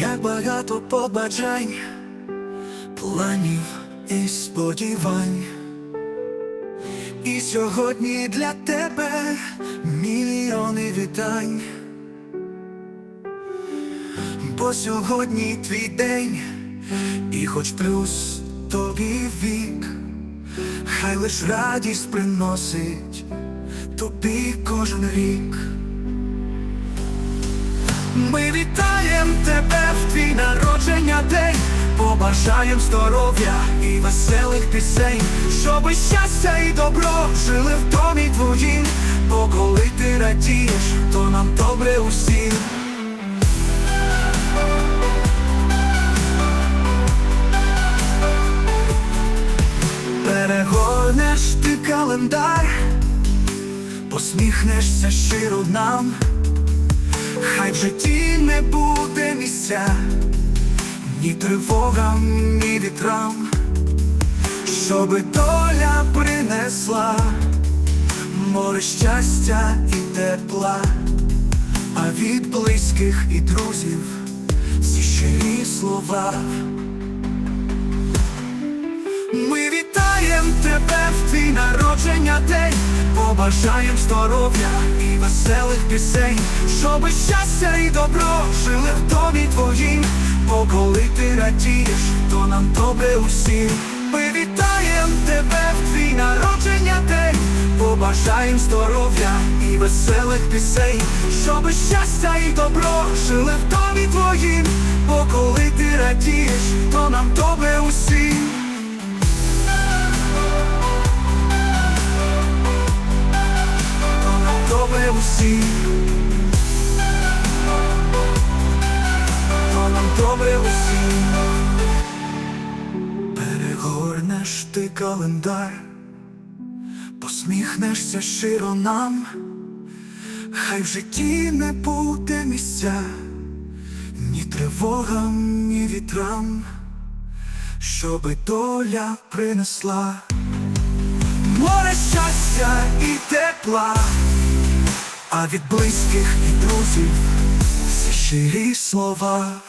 як багато побажань, планів і сподівань. І сьогодні для тебе мільйони вітань. Бо сьогодні твій день, і хоч плюс тобі вік, хай лиш радість приносить тобі кожен рік. Ми вітаєм тебе в твій народження день, побажаєм здоров'я і веселих пісень, щоби щастя і добро жили в домі твоїм, бо коли ти радієш, то нам добре усім. Перегорнеш ти календар, посміхнешся щиро нам. Хай в житті не буде місця, ні тривогам, ні вітрам, щоби доля принесла море щастя і тепла, а від близьких і друзів ці щирі слова. Ми вітаєм тебе в твій народження день, побажаєм здоров'я і веселих пісень, щоби щастя і добро жили в домі твоїм, бо коли ти радієш, то нам добре усім. Ми вітаєм тебе в твій народження день, побажаєм здоров'я і веселих пісень, щоби щастя і добро жили в домі твоїм, бо коли ти радієш, то нам добре То нам добре усім. Перегорнеш ти календар, посміхнешся щиро нам, хай в житті не буде місця, ні тривогам, ні вітрам, щоби доля принесла. Море щастя і тепла, а від близьких і друзів всі щирі слова.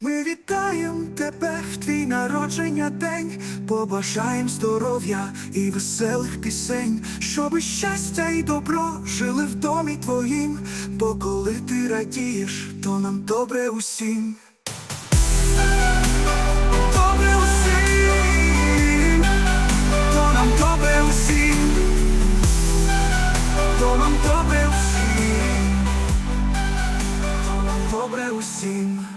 Ми вітаєм тебе в твій народження день, побажаєм здоров'я і веселих пісень, щоби щастя і добро жили в домі твоїм, бо коли ти радієш, то нам добре усім. Добре усім.